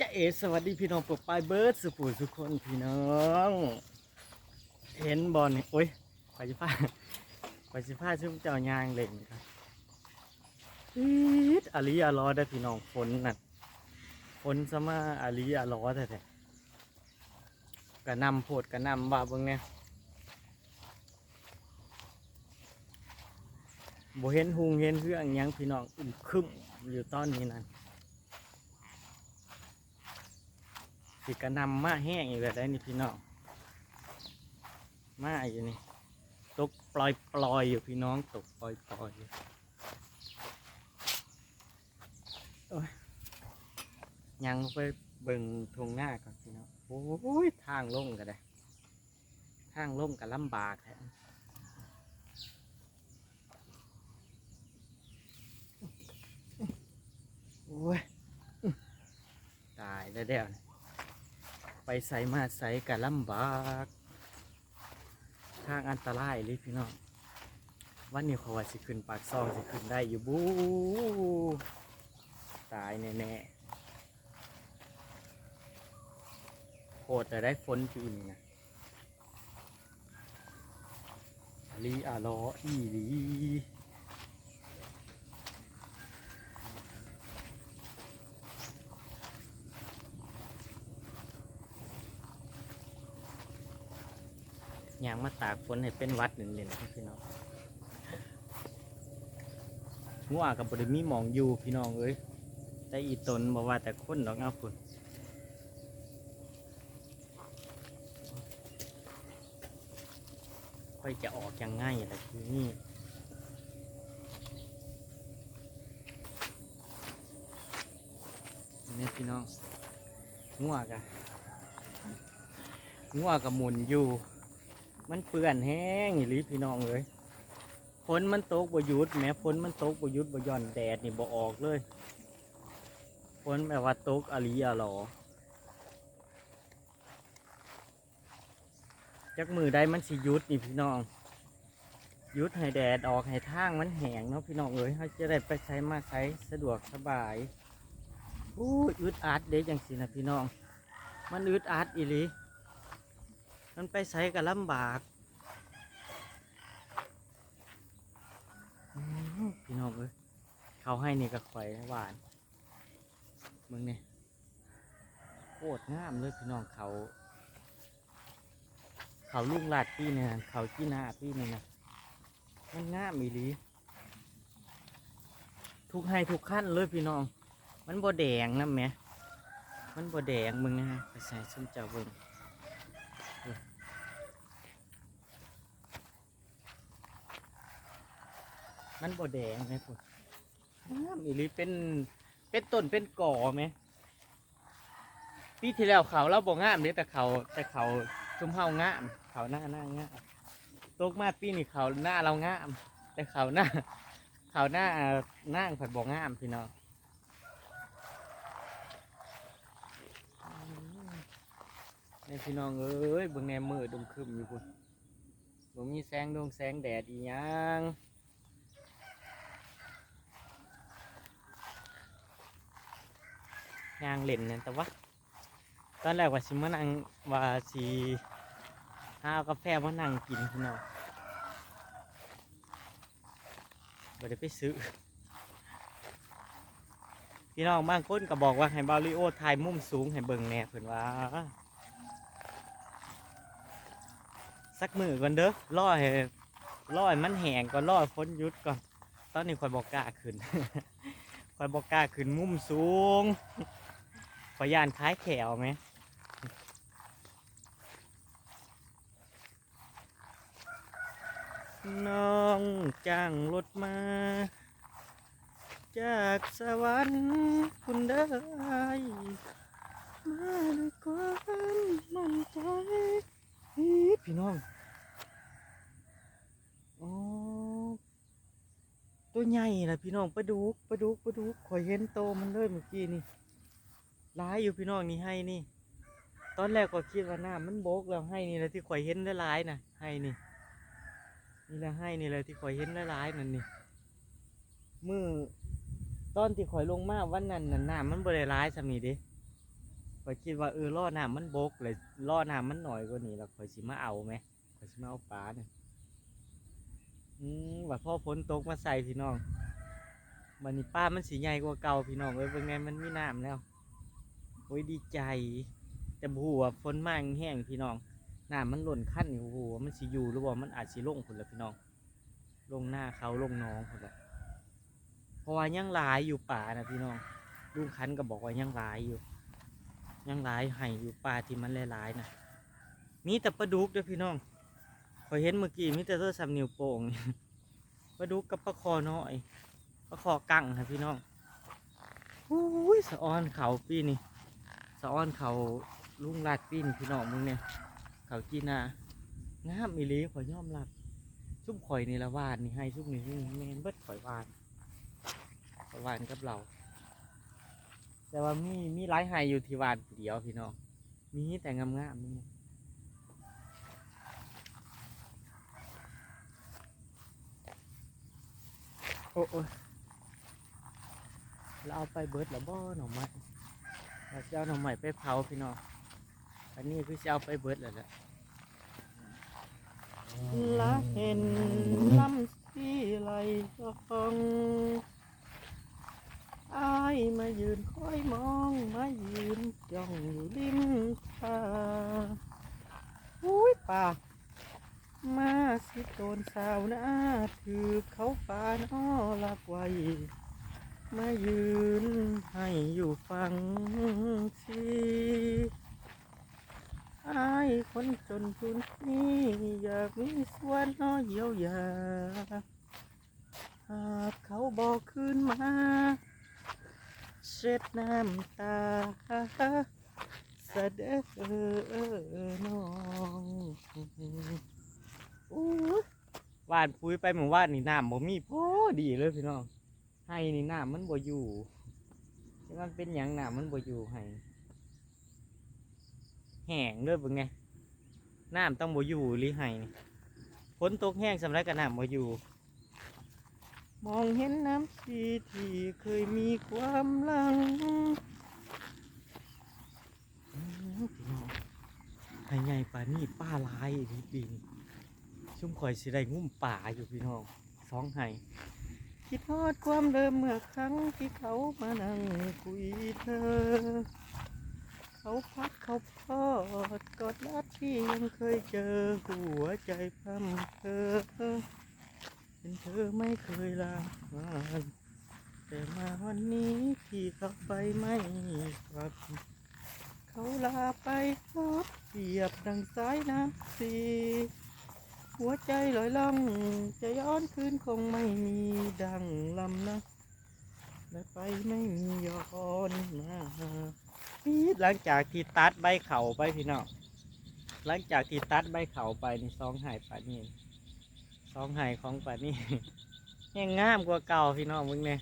จะเอสวัสดีพี่น้องปกปายเบิร์ดสุขุสุคนพี่น้อง เห็นบอลนี่โอ้ยไปสิฟ้าไปสิฟ้าชุ่มเจ้ายางเล่นครับอีดอาลีอารอได้พี่น้องฝนน่ะฝนสมาอาลีอารอแต่แต่กระนำโพดกระนำว่าเบิ่งเนี่ยบ่เห็นหุงเห็นเรื่องยังพี่น้องอึมครึมอยู่ตอนนี้นั่น สิกระนำมาแห้งอีกแล้วได้นี่พี่น้องมาอยู่นี่ตกปล่อยปล่อยอยู่พี่น้องตกปล่อยปล่อยอยู่โอ้ยยังไปเบิ่งทงหน้าก่อนพี่น้องโอ้ยทางลงกันเลยทางลงกันลำบากแท้โอ้ยตายแล้วเดี๋ยว ไปใส่มาใส่กับลำบากทางอันตรายเลยพี่น้องวันนี้ขว่าสิขึ้นปากซองสิขึ้นได้อยู่บูตายแน่ๆโคตรจะได้ฝนปีนี้นะลีอาลออีลี ยางมาตากฝนให้เป็นวัดหนึ่งเลยนะพี่น้องงัวกับบริมีหมองอยู่พี่น้องเอ้ยแต่อีตนบอกว่าแต่คนดอกเอาฝุ่นค่อยจะออกยังง่ายแต่คือนี่นี่พี่น้องงัวกะงัวกับหมุนอยู่ มันเปื้อนแห้งอีหลีพี่น้องเลยฝนมันตกบ่หยุดแม้ฝนมันตกบ่หยุดบ่ย่อนแดดนี่บ่ออกเลยฝนแบบว่าตกอะลีอะหลอจักมือใดมันสิหยุดนี่พี่น้องหยุดให้แดดออกให้ทางมันแห้งเนาะพี่น้องเอ้ยเขาจะได้ไปใช้มาใช้สะดวกสบายอู้ยอึดอัดเด้จังสินะพี่น้อง มันอึดอัดอีหลี มันไปใส่กับลำบากพี่น้องเอ้ยเขาให้นี่ก็ข่อยหวานมึงเนี่ยโคตรงามเลยพี่น้องเขา เขาลุงลาดพี่เนี่ยเขาที่นาพี่เนี่ยนะมันงามอีหลีทุกให้ทุกขั้นเลยพี่น้อง มันบ่แดงนะแม่มันบ่แดงมึงนะฮะไปใส่ส้มเจ้าเบิ่ง มันบ่แดงไหมพุ่นงามอีหลีเป็นเป็นต้นเป็นก่อไหมปีที่แล้วเขาเราบ่งามนี่แต่เขาแต่เขาชุ่มเฮางามเขาหน้าหน้างามตกมาปีนี้เขาหน้าเรางาม แต่เขาหน้าเขาหน้าหน้างผัดบ่งามพี่น้องนี่พี่น้องเอ้ยเบิ่งแนมมือดมคึมอยู่พุ่นบ่มีแสงดวงแสงแดดอีหยัง ยางเล่นเนี่ยแต่ว่า ตอนแรกว่าสิมานั่งว่าสิหาเอากาแฟมานั่งกินพี่น้องบ่ได้ไปซื้อ พี่น้องบางคนก็บอกว่าให้บาริโอถ่ายมุมสูงให้เบิ่งแหน่เพิ่นว่าสักมือก่อนเด้อรอให้รอให้มันแห้งก่อนรอให้ฝนหยุดก่อน ตอนนี้คอยบอกกล้าขึ้นคอยบอกกล้าขึ้นมุมสูง ขอยานคล้ายแขวไหมน้องจ้างรถมา จากสวรรค์คุณได้ มาด้วยความมั่นใจอีพี่น้องอ๋อตัวใหญ่นะพี่น้องปลาดุกปลาดุกปลาดุกข่อยเห็นโตมันเลยเมื่อกี้นี่ ร้ายอยู่พี่น้องนี่ให้นี่ ตอนแรกก็คิดว่าน้ำมันโบกแล้วให้นี่แหละที่ข่อยเห็นได้ร้ายนะให้นี่ นี่แหละให้นี่เลยที่ข่อยเห็นได้ร้ายนั่นนี่มือตอนที่ข่อยลงมาวันนั้นน่ะน้ำมันบริร้ายสำนีเดิข่อยคิดว่าเออล่อน้ำมันโบกเลยล่อน้ำมันหน่อยกว่านี้แล้วข่อยสิมาเอาไหมข่อยสิมาเอาปลาเนี่ยอืมว่าพ่อฝนตกมาใส่พี่น้องมันนี่ป้ามันสีใหญ่กว่าเก่าพี่น้องเอ้ยเป็นไงมันมีน้ำแล้ว โอ้ยดีใจ แต่บหัวฝนมาแห้งพี่น้องน้ำมันหล่นขั้นโอ้โหมันสิอยู่หรือว่ามันอาจสิลงคนละพี่น้อง ลงหน้าเขาลงน้องคนละเพราะว่ายังหลายอยู่ป่านะพี่น้องลุงคันก็บอกว่ายังหลายอยู่ ยังหลายไห่อยู่ป่าที่มันหลายๆนะมีแต่ปลาดุกด้อพี่น้องขอยเห็นเมื่อกี้มีแต่ตัวสำนิ้วโป่งปลาดุกกับปลาคอน้อยปลาคอกังครับพี่น้องอุ้ยสะออนเขาปีนี่ะอ้อนเขาลุงลาดปีนพี่น้องมึงเนี่ย เขาจีนางามอีหลีขอยยอมรับซุ่มข่อยนี่ละวานนี่ให้ซุ่มนี่แมนเบิดข่อยวานข่อยวานกับเรา แต่ว่ามีมีหลายไฮอยู่ที่วานเดียวพี่น้องมีแต่งามๆนี่โอ้โอ้ยเราเอาไปเบิดแล้วบ่หน่อไม้ เราจะเอาหน่อไม้ไปเผาพี่น้องอันนี้คือจะเอาไปเบิดแล้วแหละละเห็นลำสีไหลฟองอายมายืนคอยมองมายืนจ้องอยู่ริมทางอุ้ยป่ามาสิโดนสาวหน้าถือเขาป่านอ้อลักไว้ มายืนให้อยู่ฟังทีอายคนจนทุนนี้อยากมีส่วนน้อยเยียวยาหากเขาบอกคืนมาเช็ดน้ำตาเสด็จน้องอู้หวานปุ้ยไปหมู่ว่านนี่น้ำบ่มีพอดีเลยพี่น้อง ให้นี่น้ำมันบ่อยู่มันเป็นหยังน้ำมันบ่อยู่ให้แห้งเลยเป็นไงน้ำต้องบ่อยู่หรือให้ฝนตกแห้งสำหรับกับน้ำบ่อยู่ มองเห็นน้ำสีที่เคยมีความลังอื้อพี่น้องไห้ใหญ่ป่านี่ป้าลายดีปีนชุ่มข่อยสิได้งุ่มป่าอยู่พี่น้องสองไห้ คิดทอดความเดิมเมื่อครั้งที่เขามานั่งคุยเธอ เขาพักเขาพอดกอดรัดที่ยังเคยเจอหัวใจพัมเธอเป็นเธอไม่เคยลาวันแต่มาวันนี้ที่เขาไปไม่กลับ เขาลาไปพบเปียบดังสายน้ำสี หัวใจลอยล่องจะย้อนคืนคงไม่มีดังลำนะและไปไม่มีย้อนมาปีดหลังจากที่ตัดใบเขาไปพี่น้องหลังจากที่ตัดใบเขาไปนี่ซองหายไปนี่สองไห้ของป่านี่แห้งงามกว่าเก่าพี่น้องมึงเนี่ย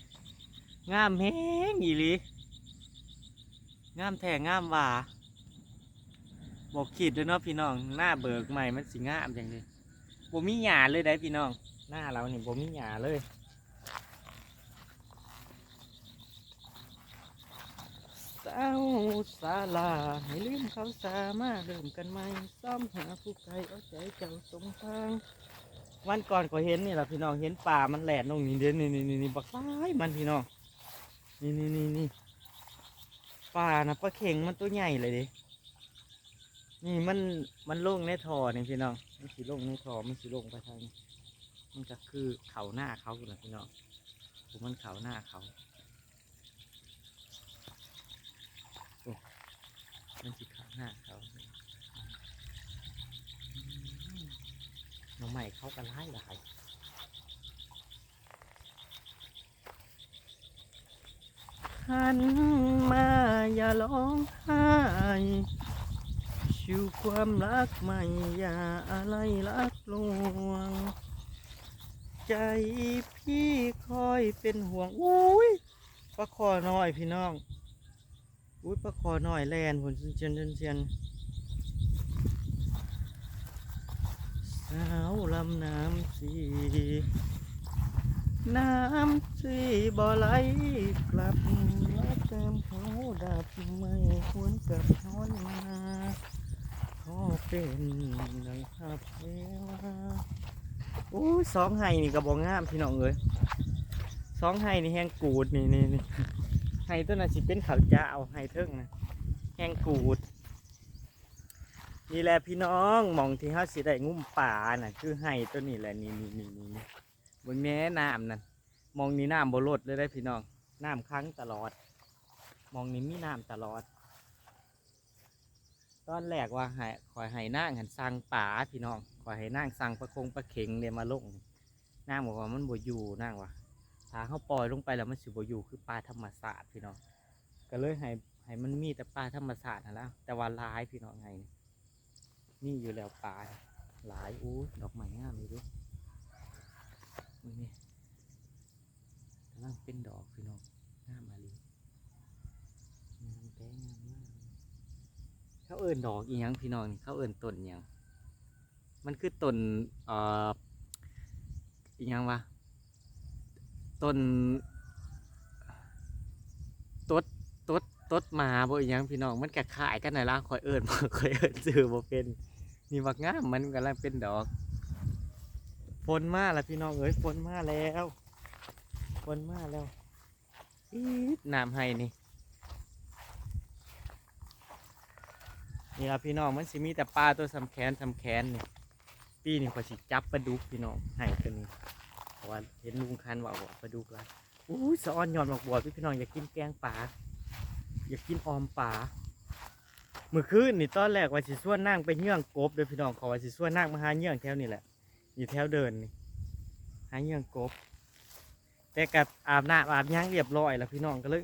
งามแห้งอีหลีงามแท้งามว่าบอกขีดด้วยเนาะพี่น้องหน้าเบิกใหม่มันสิงามอย่างนี้ บ่มีหยาเลยได้พี่น้อง หน้าเรานี่บ่มีหยาเลยเศร้าสาลาให้ลืมเขาสามาเริ่มกันใหม่ซ้อมหาผู้ไกลเอาใจเจ้าตรงทางวันก่อนก็เห็นนี่แหละพี่น้องเห็นป่ามันแหลนลงนี่เด้นี่นี่นี่นี่บักร้ายมันพี่น้องนี่นี่นี่นี่ป่านะปลาเข่งมันตัวใหญ่เลยดิ นี่มันมันลงในท่อนี่พี่น้องมันสีลงในท่อมันสีลงไปทางมันก็คือเขาหน้าเขาอยู่นะพี่น้องผมมันเขาหน้าเขาโอ้มันสีเขาหน้าเขาอืมหน้องใหม่เขากันไล่หลายหันมาอย่าร้องไห้ ชูความรักใหม่อย่าอะไรรักลวง ใจพี่คอยเป็นห่วงอุ้ยปลาคอน้อยพี่น้องอุ้ยปลาคอน้อยแลนผลเชียนเชียนเชียนสาวลำน้ำสีน้ำสีบ่ไหลกลับแล้วเติมเขาดับไม่หวนกับนอนมา ขอเป็นดังภาพเทวาโอ้ยสองไห้นี่กระบอกงามพี่น้องเอ้ยสองไห้นี่แห้งกูดนี่นี่นี่ไห้ตัวนั้นสิเป็นขาวเจ้าไห้เทิงนะแห้งกูดนี่แหละพี่น้องมองที่เขาสิได้งุ่มป่าน่ะ คือไห้ตัวนี้แหละนี่นี่นี่นี่นี่บนแม่น้ำนั่นมองนี่น้ำบลดเลยได้พี่น้องน้ำค้างตลอด มองนี่มีน้ำตลอด ตอนแรกว่าให้ขอยให้นางหันสั่งป่าพี่น้องขอยให้นางสั่งประคงประเข็งเนี่ยมาลงนางบอกว่ามันบ่อยู่นางว่าถ้าเขาปล่อยลงไปแล้วมันสิบ่อยู่คือปลาธรรมศาสตร์พี่น้องก็เลยให้ให้มันมีแต่ปลาธรรมศาสตร์นั่นแหล้วแต่ว่าลายพี่น้องไงนี่อยู่แล้วปลาหลายอู้ดอกไม้งามเลยด้วยนี่กำลังเป็นดอกพี่น้องงามมาลีงามแป้งามมาก เขาเอิ้นดอกอีหยังพี่น้องนี่เขาเอิ้นต้นอีหยังมันคือต้นเอ่ออีหยังวะต้นตดตดตดมาบ่อีหยังพี่น้องมันก็ขายกันน่ะล่ะคอยเอิ้นบ่คอยเอิ้นชื่อบ่เป็นนี่บักงามมันกำลังเป็นดอกฝนมาแล้วพี่น้องเอ้ยฝนมาแล้วฝนมาแล้วอีดน้ำให้นี่ นี่ละพี่น้องมันสิมีแต่ปลาตัวสำแขนสำแขนนี่ปีนี่พอสิจับปลาดุกพี่น้องให้ตัวนี้เพราะว่าเห็นลุงคันว่าปลาดุกแล้วอู้สะออนหย่อนบอกบัวพี่พี่น้องอยากกินแกงปลาอยากกินออมปลาเมื่อคืนนี่ตอนแรกว่าสิส่วนนั่งไปเยื่องกบเด้อพี่น้องขอว่าสิส่วนนั่งมาหาเยื่องแถวนี่แหละอยู่แถวเดินนี่หาเยื่องกบ แต่กับอาบน้ำอาบย่างเรียบร้อยแล้วพี่น้องก็เลย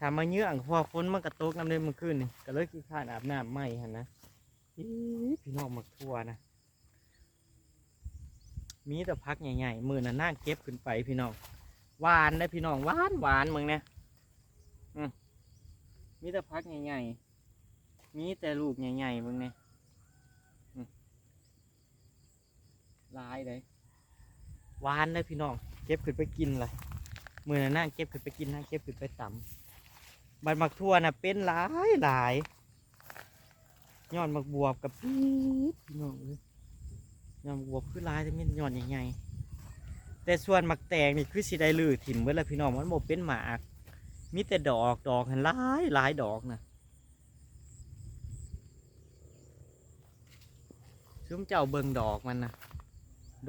อื้อทำมาเยื่องพอฝนมันกระตกน้ำเลยมื่อคืนนี่ก็เลยขี้ข้านอาบน้ำไม่หันะพี่น้องหมักทั่วนะมีแต่พักใหญ่ๆมือน่ะนั่งเก็บขึ้นไปพี่น้องหวานได้พี่น้องหวานหวานมึงเนี่ยมีแต่พักใหญ่ๆมีแต่ลูกใหญ่ๆมึงเนี่ยลายเลยหวานเลยพี่น้องเก็บขึ้นไปกินเลยมือน่ะนั่งเก็บขึ้นไปกินนั่งเก็บขึ้นไปตำ ใบมักทั่วน่ะเป็นหลายหลายยอดมักบวบกับพี่น้องเอ้ยอดบวบคือลายแต่มียอดใหญ่ๆแต่ส่วนมักแตงนี่คือสิได้ลือถิ่มเมื่อไรพี่น้องมันบ่เป็นหมากมีแต่ดอกดอกเห็นหลายหลายดอกนะซุมเจ้าเบิ่งดอกมันนะ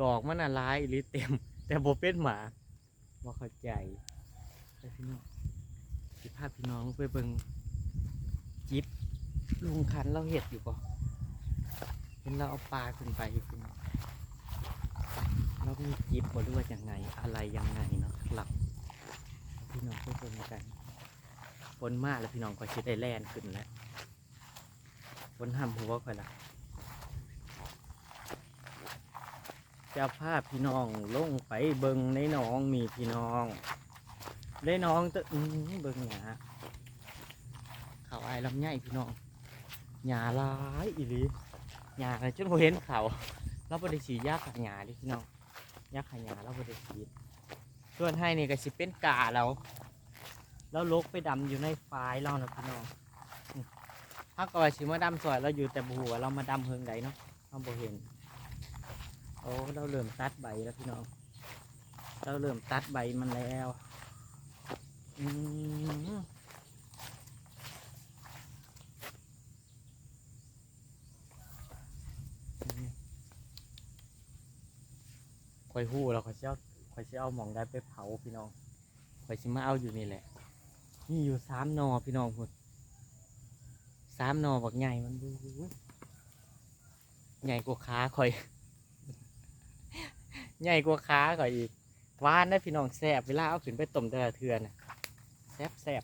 ดอกมันน่ะลายหรือเต็ม แต่บ่เป็นหมาบ่เข้าใจพี่น้อง พาพี่น้องไปเบิ่งจิบลุงคันเราเห็ดอยู่ป่เห็นเราเอาปลาขึ้นไปพี่น้องเรามีจิบบ่รู้ว่ายังไงอะไรยังไงเนาะหลับพี่น้องไปเบิงกันฝนมากแล้วพี่น้องก็ชิดได้แล่นขึ้นแล้วฝนห้ามหัวค่อยละจะพาพี่น้องลงไปเบิงในหนองมีพี่น้อง ในหน้องตะอื้อเบิงหยาเขาไอ้ายลำไยพี่น้องหยาลายอีหลีหยาอะไรจนบ่เห็นเขาเราบ่ได้ฉียากขัหยาดิพี่น้องยากขัหยาเราบ่ได้ฉีส่วนให้นี่ก็สิเป็นกาเราแล้วลกไปดำอยู่ในฝายเรานะพี่น้องถ้าก็ว่าสิมาดำสวยเราอยู่แต่บัวเรามาดำเฮิงใดเนาะเราบ่เห็นโอ้เราเริ่มตัดใบแล้วพี่น้อง เราเริ่มตัดใบมันแล้ว คอยหู้แล้วคอยสิเจ้าคอยสิเอาหมองได้ไปเผาพี่น้องคอยสิมาเอาอยู่นี่แหละ นี่อยู่สามนอพี่น้องคุณสามนอบักใหญ่มันดูใหญ่กว่าขาคอยใหญ่กว่าขาก่อนอีกหวานนะพี่น้องแซ่บเวลาเอาขึ้นไปต้มแต่ละเทือนะ แซ่บแซ่บ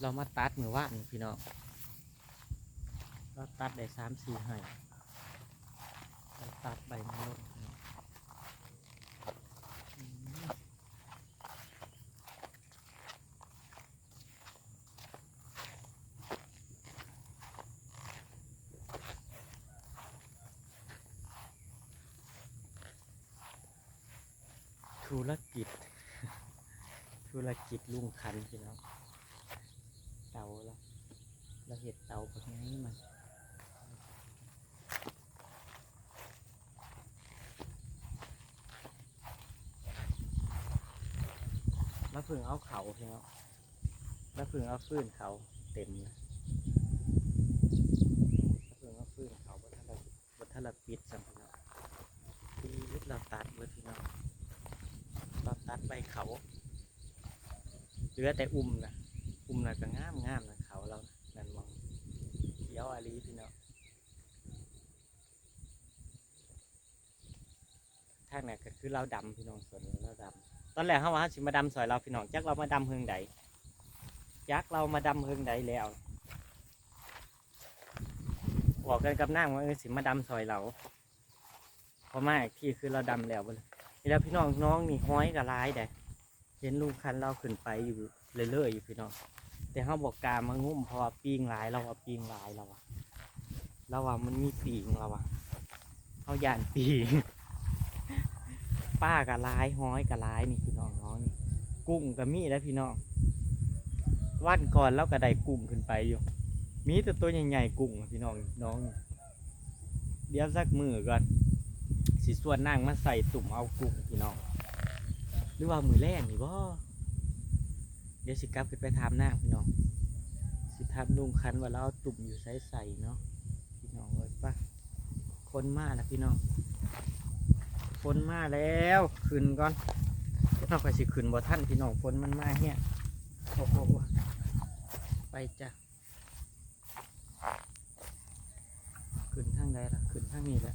เรามาตัดมือว่านพี่น้องเราตัดได้สามสี่ให้ตัดใบมันล ธุรกิจ ธุรกิจลุงคันพี่น้องเตาแล้วเราเห็ดเตาแบบนี้มันมาเพึ่งเอาเขาพี่น้องมาเพึ่งเอาฟืนเขาเต็มเลยมาเพึ่งเอาฟืนเขาบนทะเลบนทะเลปิดสัมพี่น้องปิดเราตัดเบิดพี่น้องเรา ตัดไปเขาเหลือแต่อุ้มนะอุ้มนะก็งามงามนะเขาเรานั่นมองเขียวอาลีพี่น้องทางนั้นก็คือเราดำพี่น้องสวนเราดำตอนแรกเขาว่าเขาสิมาดำซอยเราพี่น้องจักเรามาดำเฮิงใดจักเรามาดำเฮิงใดแล้วบอกกันกับนางว่าเออสิมาดำซอยเราเพราะมาอีกที่คือเราดำแล้วบ่เลย นี่แล้วพี่น้องน้องนี่ห้อยกับลายได้เห็นลุงคันเราขึ้นไปอยู่เรื่อยๆอยู่พี่น้อง แต่เขาบอกกามางุ่มเพราะว่าปีงลายเราว่าปีงลายเราอะเราว่ามันมีปีงเราอะเขาย่านปีงป้ากับลายห้อยกับลายนี่พี่น้องน้องนี่กุ้งกับมีแล้วพี่น้องวันก่อนเราก็ได้กุ้งขึ้นไปอยู่ มีแต่ตัวใหญ่ๆกุ้งพี่น้องน้องนี่เดี๋ยวสักมือก่อน สิส่วนนั่งมาใส่ตุ่มเอากุ้งพี่น้องหรือว่ามือแรกนี่บ่เดี๋ยวสิกลับไปทำหน้าพี่น้องสิทำลุงคันว่าเราเอาตุ่มอยู่ใส่ใส่เนาะพี่น้องเลยปะคนมาแล้วพี่น้องคนมาแล้วขึ้นก่อนพี่น้องก็สิขึ้นบ่ท่านพี่น้องฝนมันมาเฮียโอ้โหไปจ้ะขึ้นทางใดล่ะขึ้นทางนี้แหละ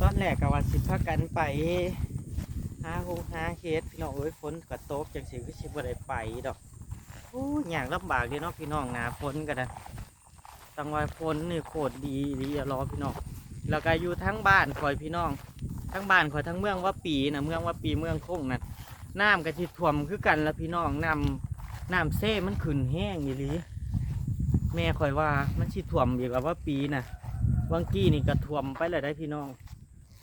ตอนแรกก็ว่าสิพากันไปหาฮูหาเฮ็ดพี่น้องเอ้ยฝนก็ตกจังสิคือสิบ่ได้ไปดอกโอ้ยากลำบากเด้เนาะพี่น้องหนาฝนก็ได้ตังว่าฝนนี่โคตรดีดีอะรอพี่น้องแล้วก็อยู่ทั้งบ้านคอยพี่น้อง ทั้งบ้านคอยทั้งเมืองว่าปีนะเมืองว่าปีเมืองคงนั่นน้ำก็สิท่วมคือกันแล้วพี่น้องน้ำน้ำเซ่มันขึ้นแห้งอีหลี แม่คอยว่ามันสิท่วมอีกแล้วว่าปีน่ะวังกี้นี่ก็ท่วมไปเลยได้พี่น้อง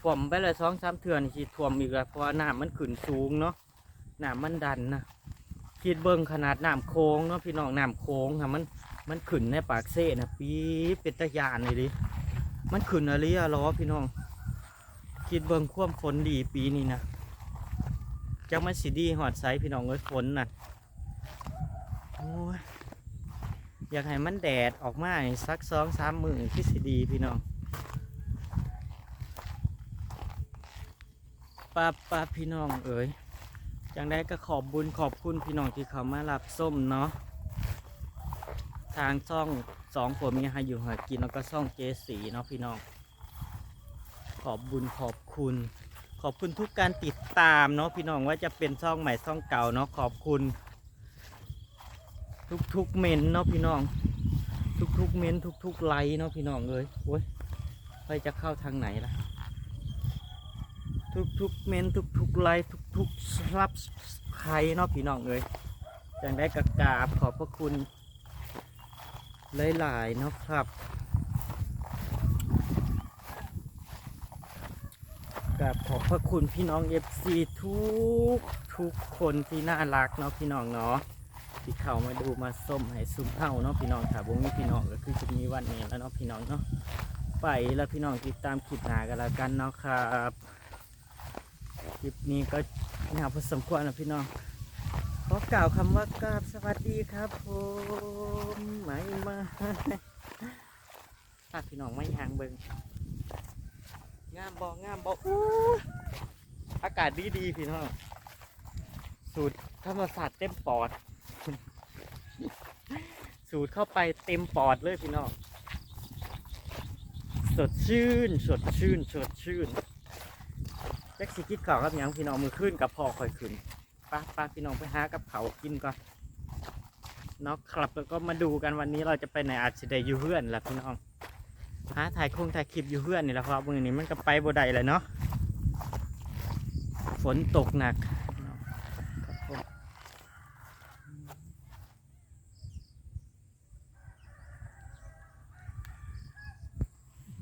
ท่วมไปเลยสองสามเถื่อนี่สิท่วมอีกแล้วเพราะว่าน้ำมันขึ้นสูงเนาะน้ำมันดันนะคิดเบิ้งขนาดน้ำโค้งเนาะพี่น้องน้ำโค้งค่ะมันมันขึ้นในปากเซ่นะปีเป็นตะยานเลยดิมันขึ้นอะไรอะล้อพี่น้อง คิดเบิ้งความฝนดีปีนี้นะจักมันสิดีหอดไซพี่น้องเอ้ยฝนน่ะโอ้ย อยากให้มันแดดออกมาสักสองสามมือที่สิดีพี่น้องป้าป้าพี่น้องเอ๋ยจังได้ก็ขอบบุญขอบคุณพี่น้องที่เขามารับส้มเนาะทางช่องสองผัวเมียหาอยู่หากินแล้วก็ช่องเจสีเนาะพี่น้อง ขอบบุญขอบคุณ ขอบคุณทุกการติดตามเนาะพี่น้องว่าจะเป็นช่องใหม่ช่องเก่าเนาะขอบคุณ ทุกๆเมนเนาะพี่น้อง ทุกๆเมนทุกๆไลค์เนาะพี่น้องเลยโอ้ยไปจะเข้าทางไหนล่ะ ทุกๆเมนทุกๆไลค์ทุกๆรับใครเนาะพี่น้องเลยจังได้กระกาบขอบพระคุณหลายๆเนาะครับกราบขอบพระคุณพี่น้องเอฟซีทุกทุกคนที่น่ารักเนาะพี่น้องเนาะ ที่เข้ามาดูมาส้มให้ซุ้มเฮาเนาะพี่น้องค่ะวงนี้พี่น้องก็คือจะมีวันนี้แล้วเนาะพี่น้องเนาะไปแล้วพี่น้องติดตามคลิปหน้ากันแล้วกันเนาะครับคลิปนี้ก็ยาวพอสมควรนะพี่น้องขอกล่าวคำว่ากราบสวัสดีครับผมไม่มาถ้าพี่น้องไม่ห่างเบิงงามบอกงามบอกอากาศดีดีพี่น้องสูตรธรรมศาสตร์เต็มปอด สูดเข้าไปเต็มปอดเลยพี่น้อง สดชื่น สดชื่น สดชื่นแจ็คสิกิดข่าวครับยังพี่น้องมือขึ้นกับพอคอยขึ้นป้าป้าพี่น้องไปหากับเขากินก่อนเนาะครับแล้วก็มาดูกันวันนี้เราจะไปไหนอาจจะได้อยู่เพื่อนแหละพี่น้องหาถ่ายคงถ่ายคลิปอยู่เพื่อนนี่แหละครับมือนี้มันก็ไปบ่ได้เลยเนาะฝนตกหนัก